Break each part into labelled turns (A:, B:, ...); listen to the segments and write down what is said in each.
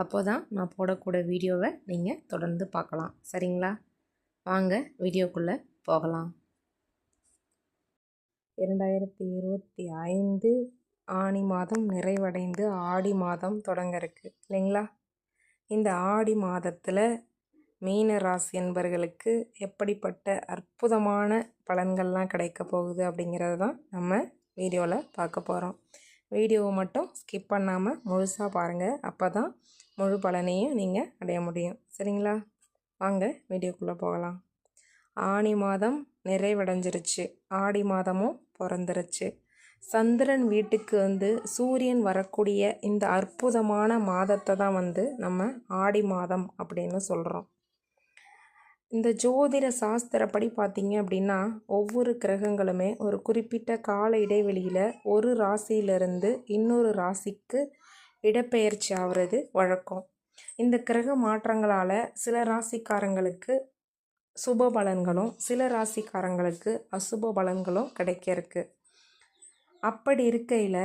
A: அப்போ தான் நான் போடக்கூடிய வீடியோவை நீங்கள் தொடர்ந்து பார்க்கலாம். சரிங்களா? வாங்க வீடியோக்குள்ளே போகலாம். இரண்டாயிரத்தி இருபத்தி ஐந்து ஆணி மாதம் நிறைவடைந்து ஆடி மாதம் தொடங்க இருக்குது இல்லைங்களா? இந்த ஆடி மாதத்தில் மீன ராசி என்பர்களுக்கு எப்படிப்பட்ட அற்புதமான பலன்கள்லாம் கிடைக்க போகுது அப்படிங்கிறது தான் நம்ம வீடியோவில் பார்க்க போகிறோம் வீடியோவை மட்டும் ஸ்கிப் பண்ணாமல் முழுசாக பாருங்கள் அப்போ தான் முழு பலனையும் நீங்கள் அடைய முடியும். சரிங்களா? வாங்க வீடியோக்குள்ளே போகலாம். ஆணி மாதம் நிறைவடைஞ்சிருச்சு. ஆடி மாதமும் பிறந்துருச்சு. சந்திரன் வீட்டுக்கு வந்து சூரியன் வரக்கூடிய இந்த அற்புதமான மாதத்தை தான் வந்து நம்ம ஆடி மாதம் அப்படின்னு சொல்கிறோம் இந்த ஜோதிட சாஸ்திரப்படி பார்த்தீங்க அப்படின்னா ஒவ்வொரு கிரகங்களுமே ஒரு குறிப்பிட்ட கால இடைவெளியில் ஒரு ராசியிலிருந்து இன்னொரு ராசிக்கு இடப்பெயர்ச்சி ஆகிறது வழக்கம். இந்த கிரக மாற்றங்களால் சில ராசிக்காரங்களுக்கு சுப பலன்களும் சில ராசிக்காரங்களுக்கு அசுப பலன்களும் கிடைக்க இருக்கு அப்படி இருக்கையில்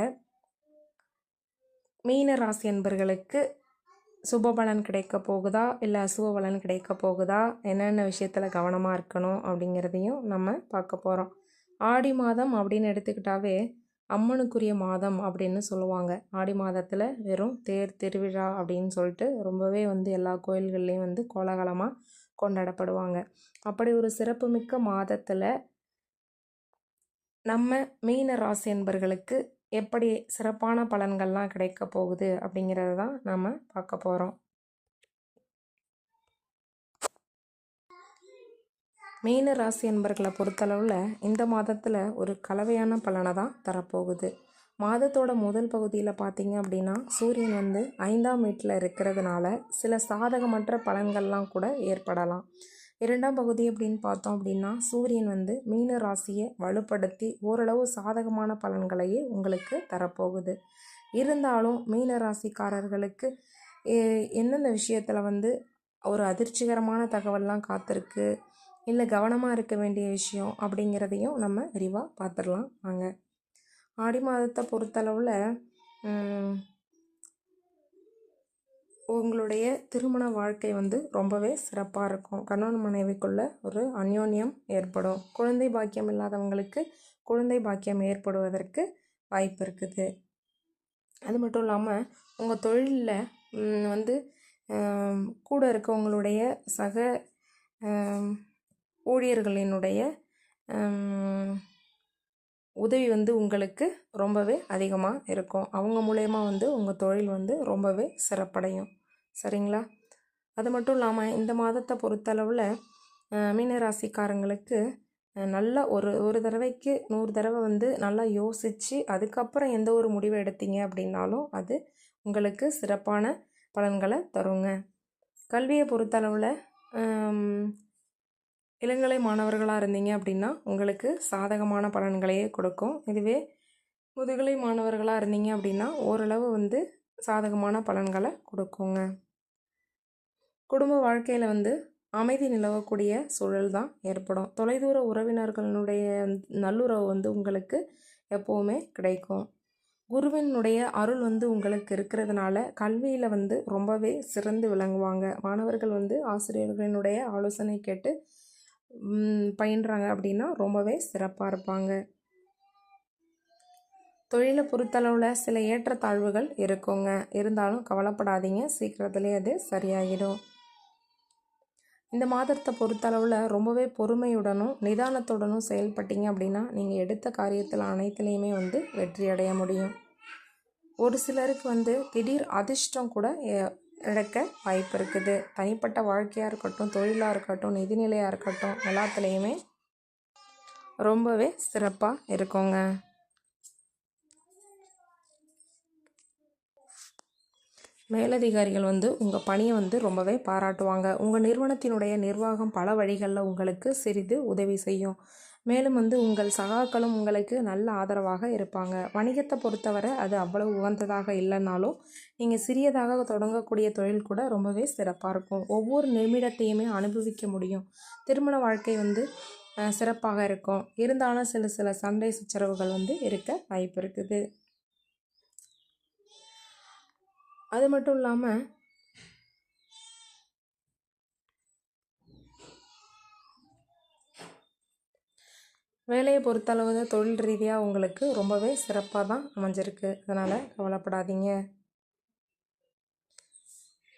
A: மீன ராசி என்பர்களுக்கு சுப பலன் கிடைக்க போகுதா? இல்லை அசுப பலன் கிடைக்க போகுதா? என்னென்ன விஷயத்தில் கவனமாக இருக்கணும் அப்படிங்கிறதையும் நம்ம பார்க்க போகிறோம் ஆடி மாதம் அப்படின்னு எடுத்துக்கிட்டாவே அம்மனுக்குரிய மாதம் அப்படின்னு சொல்லுவாங்க. ஆடி மாதத்தில் வெறும் தேர் திருவிழா அப்படின்னு சொல்லிட்டு ரொம்பவே வந்து எல்லா கோயில்கள்லேயும் வந்து கோலாகலமாக கொண்டாடப்படுவாங்க. அப்படி ஒரு சிறப்புமிக்க மாதத்தில் நம்ம மீன ராசி என்பர்களுக்கு எப்படி சிறப்பான பலன்கள்லாம் கிடைக்க போகுது அப்படிங்கிறத தான் நம்ம பார்க்க போகிறோம் மீன ராசி என்பர்களை பொறுத்தளவில் இந்த மாதத்தில் ஒரு கலவையான பலனை தான் தரப்போகுது. மாதத்தோட முதல் பகுதியில் பார்த்தீங்க அப்படின்னா சூரியன் வந்து ஐந்தாம் வீட்டில் இருக்கிறதுனால சில சாதகமற்ற பலன்கள்லாம் கூட ஏற்படலாம். இரண்டாம் பகுதி அப்படின்னு பார்த்தோம் அப்படின்னா சூரியன் வந்து மீன ராசியை வலுப்படுத்தி ஓரளவு சாதகமான பலன்களையே உங்களுக்கு தரப்போகுது. இருந்தாலும் மீன ராசிக்காரர்களுக்கு எந்தெந்த விஷயத்தில் வந்து ஒரு அதிர்ச்சிகரமான தகவல்லாம் காத்திருக்கு இல்லை கவனமாக இருக்க வேண்டிய விஷயம் அப்படிங்கிறதையும் நம்ம விரிவாக பார்த்துடலாம். வாங்க. ஆடி மாதத்தை பொறுத்தளவில் உங்களுடைய திருமண வாழ்க்கை வந்து ரொம்பவே சிறப்பாக இருக்கும். கணவன் மனைவிக்குள்ள ஒரு அந்யோன்யம் ஏற்படும். குழந்தை பாக்கியம் இல்லாதவங்களுக்கு குழந்தை பாக்கியம் ஏற்படுவதற்கு வாய்ப்பு இருக்குது. அது மட்டும் இல்லாமல் உங்கள் தொழிலில் வந்து கூட இருக்கவங்களுடைய சக ஊழியர்களினுடைய உதவி வந்து உங்களுக்கு ரொம்பவே அதிகமாக இருக்கும். அவங்க மூலயமா வந்து உங்கள் தொழில் வந்து ரொம்பவே சிறப்படையும். சரிங்களா? அது மட்டும் இல்லாமல் இந்த மாதத்தை பொறுத்தளவில் மீனராசிக்காரங்களுக்கு நல்ல ஒரு ஒரு தடவைக்கு நூறு தடவை வந்து நல்லா யோசித்து அதுக்கப்புறம் எந்த ஒரு முடிவை எடுத்தீங்க அப்படின்னாலும் அது உங்களுக்கு சிறப்பான பலன்களை தருங்க. கல்வியை பொறுத்தளவில் இளங்கலை மாணவர்களாக இருந்தீங்க அப்படின்னா உங்களுக்கு சாதகமான பலன்களையே கொடுக்கும். இதுவே முதுகலை மாணவர்களாக இருந்தீங்க அப்படின்னா ஓரளவு வந்து சாதகமான பலன்களை கொடுக்குங்க. குடும்ப வாழ்க்கையில் வந்து அமைதி நிலவக்கூடிய சூழல் தான் ஏற்படும். தொலைதூர உறவினர்களுடைய நல்லுறவு வந்து உங்களுக்கு எப்போவுமே கிடைக்கும். குருவினுடைய அருள் வந்து உங்களுக்கு இருக்கிறதுனால கல்வியில் வந்து ரொம்பவே சிறந்து விளங்குவாங்க. மாணவர்கள் வந்து ஆசிரியர்களினுடைய ஆலோசனை கேட்டு பயின்றாங்க அப்படின்னா ரொம்பவே சிறப்பாக இருப்பாங்க. தொழிலை பொறுத்தளவில் சில ஏற்றத்தாழ்வுகள் இருக்குங்க. இருந்தாலும் கவலைப்படாதீங்க. சீக்கிரத்துலேயே அது சரியாகிடும் இந்த மாதத்தை பொறுத்தளவில் ரொம்பவே பொறுமையுடனும் நிதானத்துடனும் செயல்பட்டீங்க அப்படின்னா நீங்கள் எடுத்த காரியத்தில் அனைத்துலேயுமே வந்து வெற்றி அடைய முடியும். ஒரு சிலருக்கு வந்து திடீர் அதிர்ஷ்டம் கூட எ- இழக்க வாய்ப்பு இருக்குது. தனிப்பட்ட வாழ்க்கையாக இருக்கட்டும் தொழிலாக இருக்கட்டும் நிதிநிலையாக இருக்கட்டும் எல்லாத்துலேயுமே ரொம்பவே சிறப்பாக இருக்குங்க. மேலதிகாரிகள் வந்து உங்கள் பணியை வந்து ரொம்பவே பாராட்டுவாங்க. உங்கள் நிறுவனத்தினுடைய நிர்வாகம் பல வழிகளில் உங்களுக்கு சிறிது உதவி செய்யும். மேலும் வந்து உங்கள் சகாக்களும் உங்களுக்கு நல்ல ஆதரவாக இருப்பாங்க. வணிகத்தை பொறுத்தவரை அது அவ்வளவு உகந்ததாக இல்லைனாலும் நீங்கள் சிறியதாக தொடங்கக்கூடிய தொழில் கூட ரொம்பவே சிறப்பாக இருக்கும். ஒவ்வொரு நிமிடத்தையுமே அனுபவிக்க முடியும். திருமண வாழ்க்கை வந்து சிறப்பாக இருக்கும். இருந்தாலும் சில சில சண்டை சச்சரவுகள் வந்து இருக்க வாய்ப்பு இருக்குது. அது மட்டும் இல்லாமல் வேலையை பொறுத்தளவு தொழில் ரீதியாக உங்களுக்கு ரொம்பவே சிறப்பாக தான் அமைஞ்சிருக்கு. அதனால் கவலைப்படாதீங்க.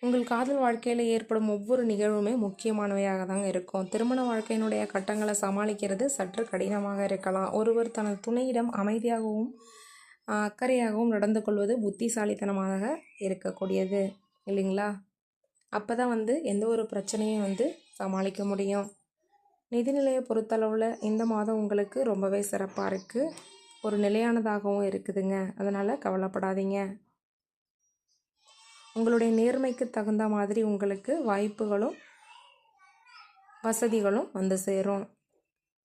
A: உங்கள் காதல் வாழ்க்கையில் ஏற்படும் ஒவ்வொரு நிகழ்வுமே முக்கியமானவையாக தாங்க இருக்கும். திருமண வாழ்க்கையினுடைய கட்டங்களை சமாளிக்கிறது சற்று கடினமாக இருக்கலாம். ஒருவர் தனது துணையிடம் அமைதியாகவும் அக்கறையாகவும் நடந்து கொள்வது புத்திசாலித்தனமாக இருக்கக்கூடியது இல்லைங்களா? அப்போ தான் வந்து எந்த ஒரு பிரச்சனையும் வந்து சமாளிக்க முடியும். நிதிநிலையை பொறுத்தளவில் இந்த மாதம் உங்களுக்கு ரொம்பவே சிறப்பாக இருக்குது ஒரு நிலையானதாகவும் இருக்குதுங்க. அதனால் கவலைப்படாதீங்க. உங்களுடைய நேர்மைக்கு தகுந்த மாதிரி உங்களுக்கு வாய்ப்புகளும் வசதிகளும் வந்து சேரும்.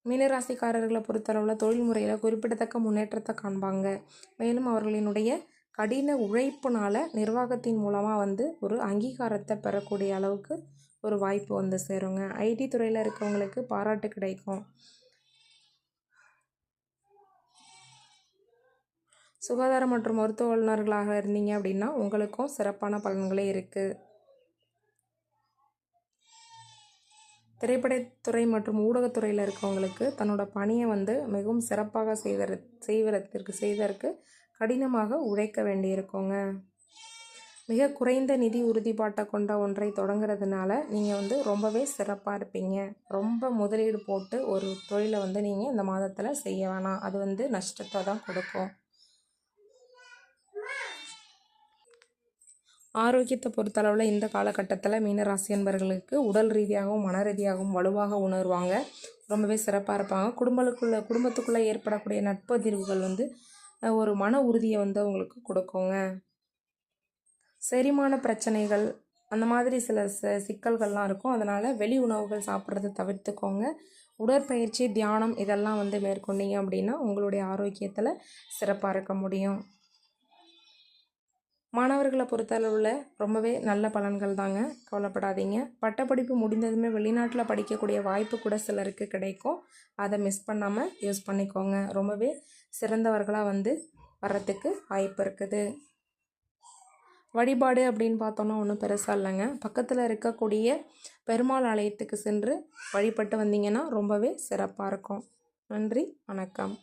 A: மீனராசிக்காரர்களை பொறுத்தளவில் தொழில் முறையில் குறிப்பிடத்தக்க முன்னேற்றத்தை காண்பாங்க. மேலும் அவர்களினுடைய கடின உழைப்புனால நிர்வாகத்தின் மூலமாக வந்து ஒரு அங்கீகாரத்தை பெறக்கூடிய அளவுக்கு ஒரு வாய்ப்பு வந்து சேருங்க. ஐடி துறையில் இருக்கவங்களுக்கு பாராட்டு கிடைக்கும். சுகாதார மற்றும் மருத்துவ வல்லுநர்களாக இருந்தீங்க அப்படின்னா உங்களுக்கும் சிறப்பான பலன்களே இருக்குது திரைப்படத்துறை மற்றும் ஊடகத்துறையில் இருக்கவங்களுக்கு தன்னோட பணியை வந்து மிகவும் சிறப்பாக செய்வத செய்வதற்கு செய்வதற்கு கடினமாக உழைக்க வேண்டியிருக்கோங்க. மிக குறைந்த நிதி உறுதிப்பாட்டை கொண்ட ஒன்றை தொடங்குறதுனால நீங்கள் வந்து ரொம்பவே சிறப்பாக இருப்பீங்க. ரொம்ப முதலீடு போட்டு ஒரு தொழிலை வந்து நீங்கள் இந்த மாதத்தில் செய்ய வேணாம். அது வந்து நஷ்டத்தை தான் கொடுக்கும். ஆரோக்கியத்தை பொறுத்தளவில் இந்த காலகட்டத்தில் மீனராசி என்பவர்களுக்கு உடல் ரீதியாகவும் மன ரீதியாகவும் வலுவாக உணர்வாங்க. ரொம்பவே சிறப்பாக இருப்பாங்க. குடும்பத்துக்குள்ளே குடும்பத்துக்குள்ளே ஏற்படக்கூடிய நட்பதிர்வுகள் வந்து ஒரு மன உறுதியை வந்து அவங்களுக்கு கொடுக்குங்க. செரிமான பிரச்சனைகள் அந்த மாதிரி சில ச சிக்கல்கள்லாம் இருக்கும். அதனால் வெளி உணவுகள் சாப்பிட்றத தவிர்த்துக்கோங்க. உடற்பயிற்சி தியானம் இதெல்லாம் வந்து மேற்கொண்டீங்க அப்படின்னா உங்களுடைய ஆரோக்கியத்தில் சிறப்பாக இருக்க முடியும். மாணவர்களை பொறுத்தளவில் ரொம்பவே நல்ல பலன்கள் தாங்க கவலைப்படாதீங்க. பட்டப்படிப்பு முடிந்ததுமே வெளிநாட்டில் படிக்கக்கூடிய வாய்ப்பு கூட சிலருக்கு கிடைக்கும். அதை மிஸ் பண்ணாமல் யூஸ் பண்ணிக்கோங்க. ரொம்பவே சிறந்தவர்களாக வந்து வர்றதுக்கு வாய்ப்பு இருக்குது. வழிபாடு அப்படின்னு பார்த்தோன்னா ஒன்றும் பெருசாக இல்லைங்க. பக்கத்தில் இருக்கக்கூடிய பெருமாள் ஆலயத்துக்கு சென்று வழிபட்டு வந்தீங்கன்னா ரொம்பவே சிறப்பாக இருக்கும். நன்றி. வணக்கம்.